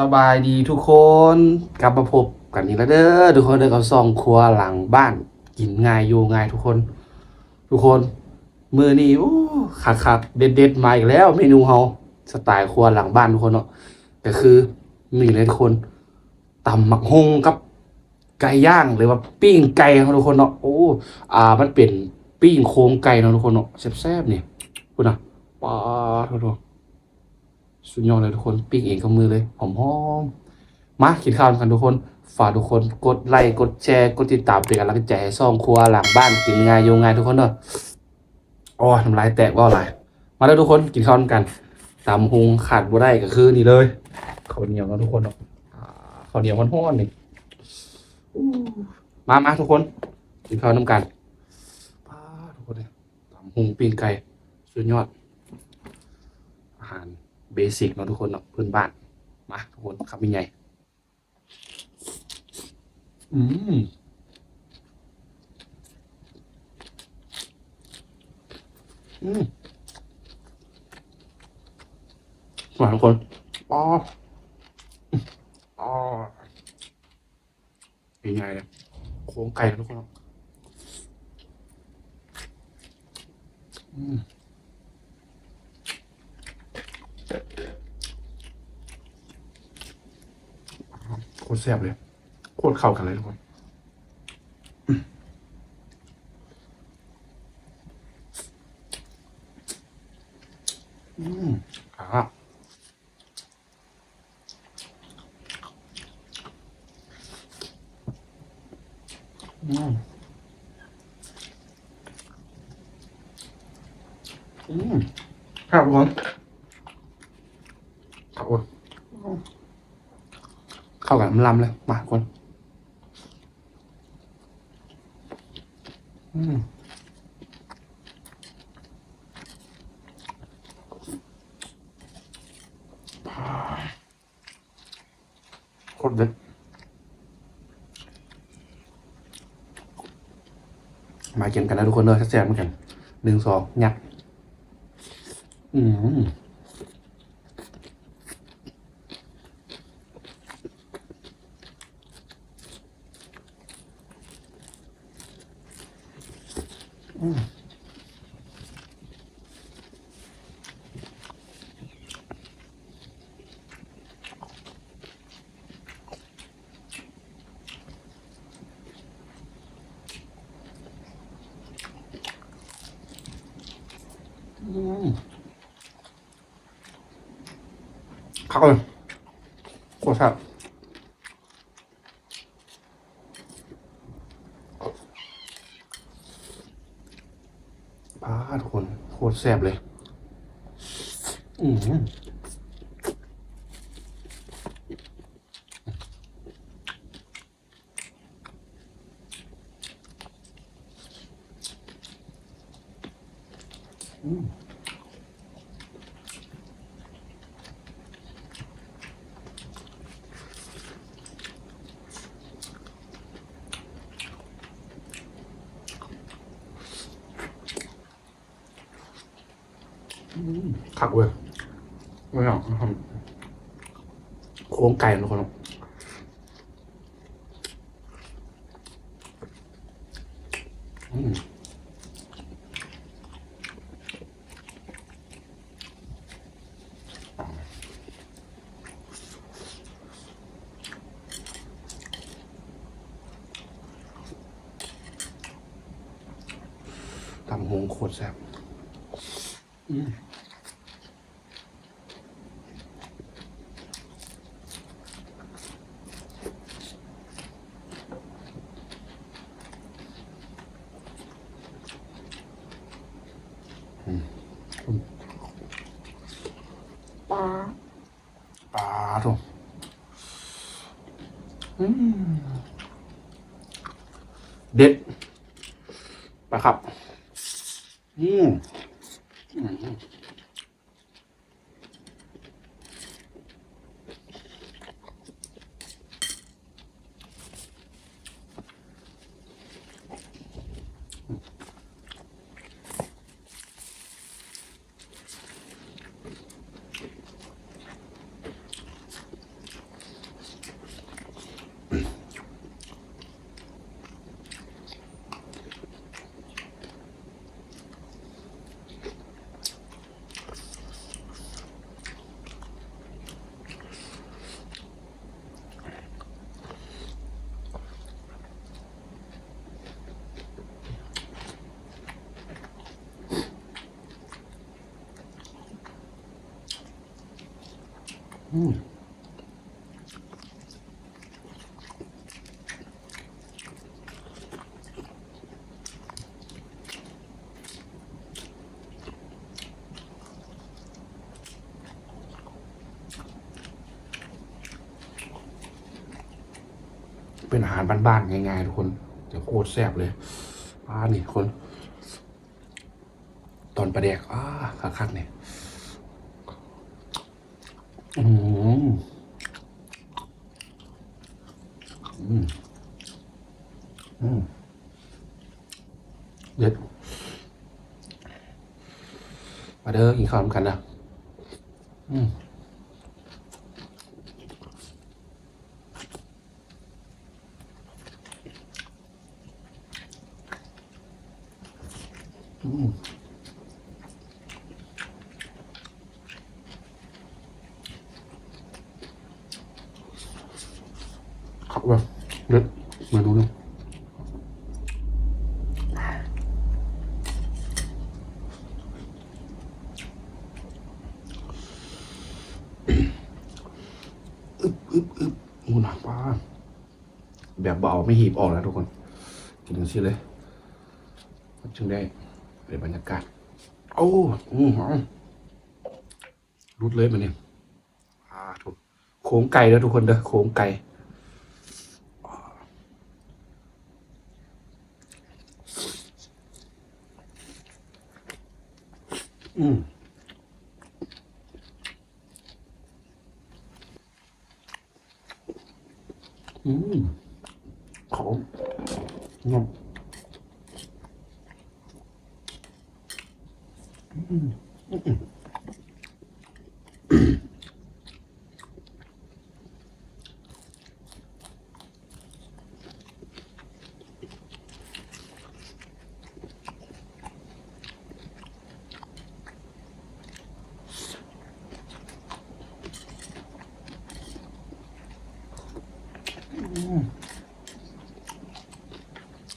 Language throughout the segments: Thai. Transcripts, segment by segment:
สบายดีทุกคนกลับมาพบกันอีกแล้วเด้อทุกคนเด้อกับซองครัวหลังบ้าน กินง่ายอยู่ง่ายทุกคน ทุกคนมือนี้โอ้คักคักๆเด็ดเด็ดมาอีกแล้ว เมนูเฮาสไตล์ครัวหลังบ้านทุกคนเนาะก็คือมีเลยทุกคนตำหมักฮงกับไก่ย่างหรือว่าปิ้งไก่ครับทุกคนเนาะโอ้อ่ามันเป็นปิ้งโครงไก่เนาะทุกคนเนาะแซ่บๆเนี่ยคุณน่ะป้าทุกคน สุดยอดเลยทุกคนปิ้งเองกับมือเลยหอมๆมากินข้าวกันทุกคน ฝากทุกคนกดไลค์กดแชร์กดติดตามเป็นกำลังใจให้ซ่องครัวหลังบ้านกินง่ายโยงง่ายทุกคนเนอะอ๋อทำลายแตกว่าอะไรมาแล้วทุกคนกินข้าวกันตามหุงขาดบ่ได้ก็คือนี่เลยข้าวเหนียวนะทุกคนเนาะข้าวเหนียวมันห้อนนี่มามาทุกคนกินข้าวน้ำกันป้าทุกคนเลยตามหุงปิ้งไก่สุดยอดอาหาร เบสิกเนาะทุกคนเนาะพื้นบ้าน มาทุกคนคำยังไงอืมอืมมาทุกคนอ๋ออ๋อเป็นไงเนี่ยโค้งไก่นะทุกคนเนาะอืม โคตรแซ่บเลย โคตรเข้ากันเลยทุกคนอืมอ่าอืมอืมครับทุกคนครับทุกคน เข้ากันมันลำเลย มาคนอืมโคตรเด็ดมากินกันนะทุกคนเลยแซ่บเหมือนกันหนึ่งสองยัดอืม อืม เข้าเลยโคตรแซ่บป้าทุกคนโคตรแซ่บเลย อืม ขักเว้ยไม่เอาทำโค้งไก่ทุกคนอืมตำหงโคตรแซ่บอืม ปลาปลาถูกอืม เด็ดนะครับ อืม เป็นอาหารบ้านๆง่ายๆทุกคนแต่โคตรแซ่บเลยอ่านี่คน ตอนประแดกอ่าคักๆเนี่ย อืมอืมอืมเด็ดมาเด้อกินข้าวกันนะอืม แบบเด็ดเมนูนึงอึบอึบอึบมูหนักป้าแบบเบาไม่หีบออกแล้วทุกคน กินกันสิเลยจึงได้เป็นบรรยากาศ โอ้อืมหรุดเลยมันเนี่ยอ่าถูกโค้งไก่แล้วทุกคนเด้อโค้งไก่ อืมอืมหอมงอมอืมอืม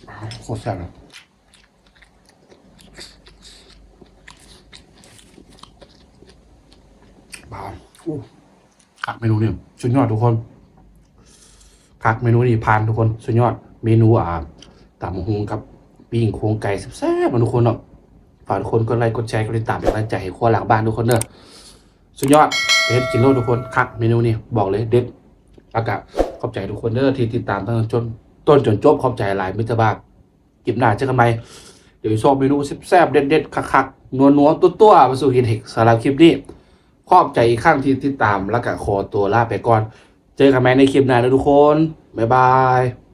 โค ตรแซ่บเลยบาอู้คักเมนูเนี่ยสุดยอดทุกคนคักเมนูนี่ผ่านทุกคน สุดยอด เมนูอ่าตำฮงกับปิ้งโครงไก่แซ่บๆมาทุกคนเนาะฝากทุกคนกดไลค์กดแชร์กดติดตามเป็นกำลังใจให้ครัวหลังบ้านทุกคนเนอะสุดยอดเพชรกินโลทุกคนคักเมนูนี่บอกเลยเด็ดอากาศขอบใจทุกคนเนอะที่ติดตามตั้งแต่จนต้นจนจบขอบใจหลายมิตรภาพ กิบหน้าเจอกันใหม่เดี๋ยวชอบเมนูแซ่บๆเด็ดๆคักๆนัวๆตัวๆมาสู่กินเห็กสำหรับคลิปนี้ขอบใจอีกครั้งที่ติดตามแล้วก็ขอตัวลาไปก่อน เจอกันใหม่ในคลิปหน้านะทุกคน บ๊ายบาย